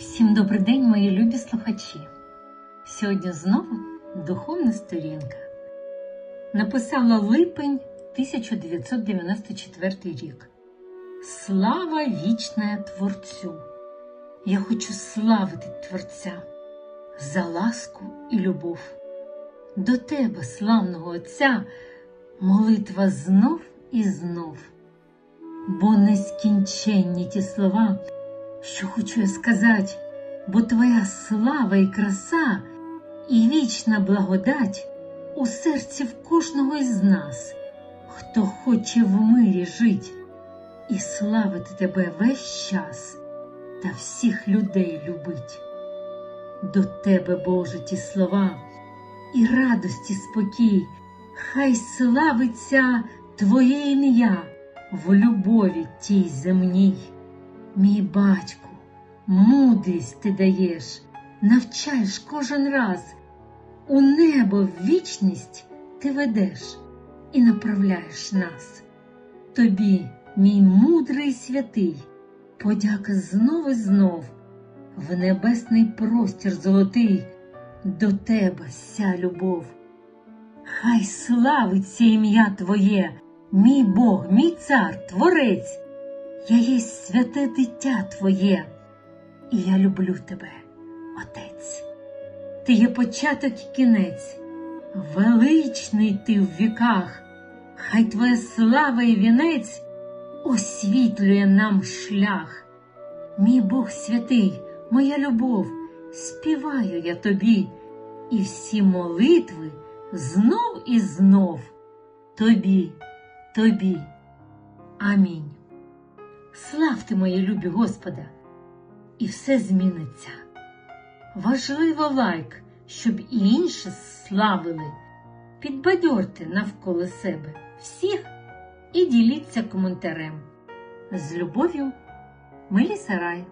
Всім добрий день, мої любі слухачі. Сьогодні знову духовна сторінка. Написала липень 1994 рік. Слава вічна Творцю! Я хочу славити Творця за ласку і любов. До тебе, славного Отця, молитва знов і знов. Бо нескінченні ті слова, що хочу я сказати, бо твоя слава і краса, і вічна благодать у серці в кожного із нас, хто хоче в мирі жить і славити тебе весь час та всіх людей любить. До тебе, Боже, ті слова і радості спокій, хай славиться Твоє ім'я в любові тій земній. Мій батьку, мудрість ти даєш, навчаєш кожен раз, у небо в вічність ти ведеш і направляєш нас. Тобі, мій мудрий святий, подяка знов і знов, в небесний простір золотий, до тебе ся любов. Хай славиться ім'я Твоє, мій Бог, мій цар, Творець. Я є святе дитя Твоє, і я люблю тебе, Отець. Ти є початок і кінець, величний ти в віках, хай твоя слава і вінець освітлює нам шлях. Мій Бог святий, моя любов, співаю я тобі, і всі молитви знов і знов тобі, тобі. Амінь. Славте, моє любі Господа, і все зміниться. Важливо лайк, щоб і інші славили. Підбадьорте навколо себе всіх і діліться коментарем. З любов'ю, Меліса Рай.